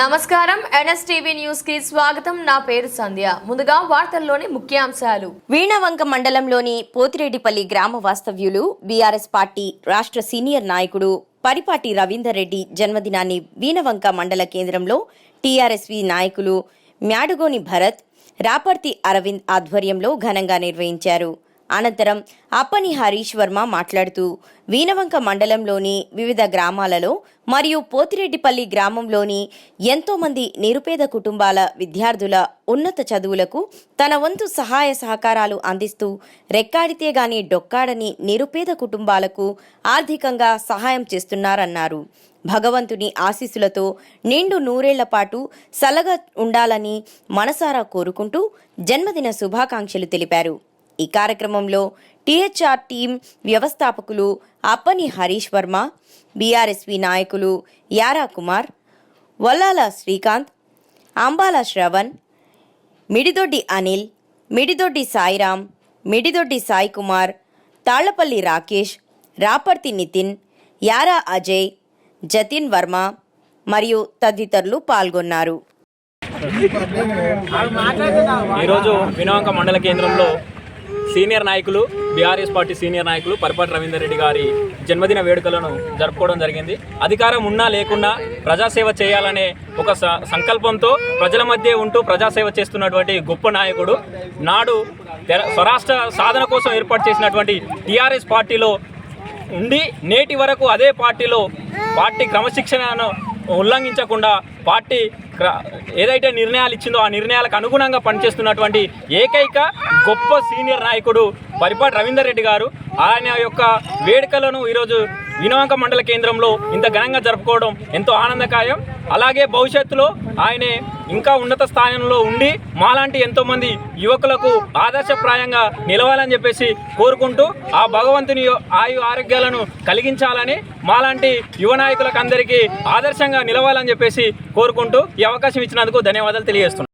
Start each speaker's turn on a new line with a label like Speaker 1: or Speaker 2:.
Speaker 1: నమస్కారం. ఎన్ఎస్టీవీ న్యూస్కి స్వాగతం. నా పేరు సంధ్య. ముందుగా వార్తల్లోని ముఖ్యాంశాలు.
Speaker 2: వీణవంక మండలంలోని పోతిరెడ్డిపల్లి గ్రామ వాస్తవ్యులు బీఆర్ఎస్ పార్టీ రాష్ట్ర సీనియర్ నాయకుడు పరిపాటి రవీందర్ రెడ్డి జన్మదినాన్ని వీణవంక మండల కేంద్రంలో టీఆర్ఎస్వి నాయకులు మ్యాడుగోని భరత్ రాపర్తి అరవింద్ ఆధ్వర్యంలో ఘనంగా నిర్వహించారు. అనంతరం అప్పని హరీష్ వర్మ మాట్లాడుతూ వీణవంక మండలంలోని వివిధ గ్రామాలలో మరియు పోతిరెడ్డిపల్లి గ్రామంలోని ఎంతోమంది నిరుపేద కుటుంబాల విద్యార్థుల ఉన్నత చదువులకు తన వంతు సహాయ సహకారాలు అందిస్తూ రెక్కాడితే గాని డొక్కాడని నిరుపేద కుటుంబాలకు ఆర్థికంగా సహాయం చేస్తున్నారన్నారు. భగవంతుని ఆశీస్సులతో నిండు నూరేళ్ళ పాటు సలగా ఉండాలని మనసారా కోరుకుంటూ జన్మదిన శుభాకాంక్షలు తెలిపారు. ఈ కార్యక్రమంలో టీహెచ్ఆర్ టీం వ్యవస్థాపకులు అప్పని హరీష్ వర్మ బీఆర్ఎస్వి నాయకులు యారా కుమార్ వల్లాల శ్రీకాంత్ అంబాల శ్రవణ్ మిడిదొడ్డి అనిల్ మిడిదొడ్డి సాయిరాం మిడిదొడ్డి సాయి కుమార్ తాళ్ళపల్లి రాకేష్ రాపర్తి నితిన్ యారా అజయ్ జతిన్ వర్మ మరియు తదితరులు పాల్గొన్నారు.
Speaker 3: ఈరోజు వినవంక మండల కేంద్రంలో సీనియర్ నాయకులు బీఆర్ఎస్ పార్టీ సీనియర్ నాయకులు పరిపాటి రవీందర్ రెడ్డి గారి జన్మదిన వేడుకలను జరుపుకోవడం జరిగింది. అధికారం ఉన్నా లేకున్నా ప్రజాసేవ చేయాలనే ఒక స- సంకల్పంతో ప్రజల మధ్య ఉంటూ ప్రజాసేవ చేస్తున్నటువంటి గొప్ప నాయకుడు. నాడు స్వరాష్ట్ర సాధన కోసం ఏర్పాటు చేసినటువంటి టీఆర్ఎస్ పార్టీలో ఉండి నేటి వరకు అదే పార్టీలో పార్టీ క్రమశిక్షణను ఉల్లంఘించకుండా పార్టీ ఏదైతే నిర్ణయాలు ఇచ్చిందో ఆ నిర్ణయాలకు అనుగుణంగా పనిచేస్తున్నటువంటి ఏకైక గొప్ప సీనియర్ నాయకుడు పరిపాటి రవీందర్ రెడ్డి గారు. ఆయన యొక్క వేడుకలను ఈరోజు వినవంక మండల కేంద్రంలో ఇంత ఘనంగా జరుపుకోవడం ఎంతో ఆనందకాయం. అలాగే భవిష్యత్తులో ఆయనే ఇంకా ఉన్నత స్థానంలో ఉండి మాలాంటి ఎంతోమంది యువకులకు ఆదర్శప్రాయంగా నిలవాలని చెప్పేసి కోరుకుంటూ ఆ భగవంతుని ఆయు ఆరోగ్యాలను కలిగించాలని మాలాంటి యువ నాయకులకు అందరికీ ఆదర్శంగా నిలవాలని చెప్పేసి కోరుకుంటూ ఈ అవకాశం ఇచ్చినందుకు ధన్యవాదాలు తెలియజేస్తున్నాను.